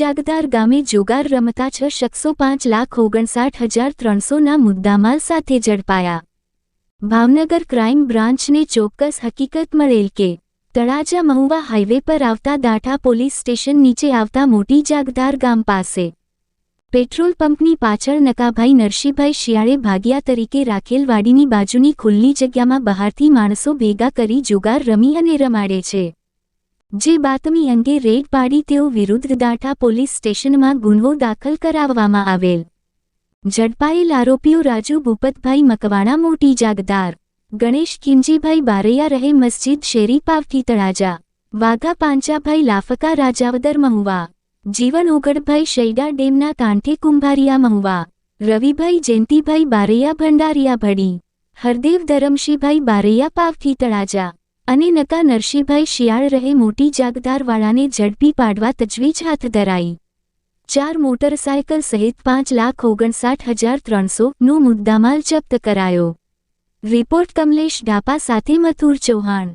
જાગદાર ગામે જોગાર રમતા છ શખ્સો પાંચ લાખ ઓગણસાઠ હજાર ત્રણસોના મુદ્દામાલ સાથે ઝડપાયા. ભાવનગર ક્રાઇમ બ્રાન્ચને ચોક્કસ હકીકત મળેલ કે તળાજા મહુવા હાઇવે પર આવતા દાઠા પોલીસ સ્ટેશન નીચે આવતા મોટી જાગદાર ગામ પાસે પેટ્રોલ પંપની પાછળ નકાભાઈ નરસિંહભાઈ શિયાળે ભાગિયા તરીકે રાખેલ વાડીની બાજુની ખુલ્લી જગ્યામાં બહારથી માણસો ભેગા કરી જુગાર રમી અને રમાડે છે. જે બાતમી અંગે રેડ પાડી તેઓ વિરુદ્ધ દાઠા પોલીસ સ્ટેશનમાં ગુન્હો દાખલ કરાવવામાં આવેલ. ઝડપાયેલ આરોપીઓ રાજુ ભૂપતભાઈ મકવાણા મોટી જાગદાર. ગણેશ કિંજીભાઈ બારૈયા રહે મસ્જિદ શેરી પાવઠી તળાજા. વાઘા પાંચાભાઈ લાફકા રાજાવદર મહુવા. જીવન ઉગડભાઈ શૈડા ડેમના કાંઠે કુંભારિયા મહુવા. રવિભાઈ જયંતિભાઈ બારૈયા ભંડારિયા ભડી. હરદેવ ધરમશીભાઈ બારૈયા પાવઠી તળાજા. અને નકા નરસિંહભાઈ શિયાળ રહે મોટી જાગદારવાળાને ઝડપી પાડવા તજવીજ હાથ ધરાઈ. ચાર મોટરસાયકલ સહિત પાંચ લાખ ઓગણસાઠ હજાર ત્રણસોનો મુદ્દામાલ જપ્ત કરાયો. રિપોર્ટ કમલેશ ઢાપા સાથે મથુર ચૌહાણ.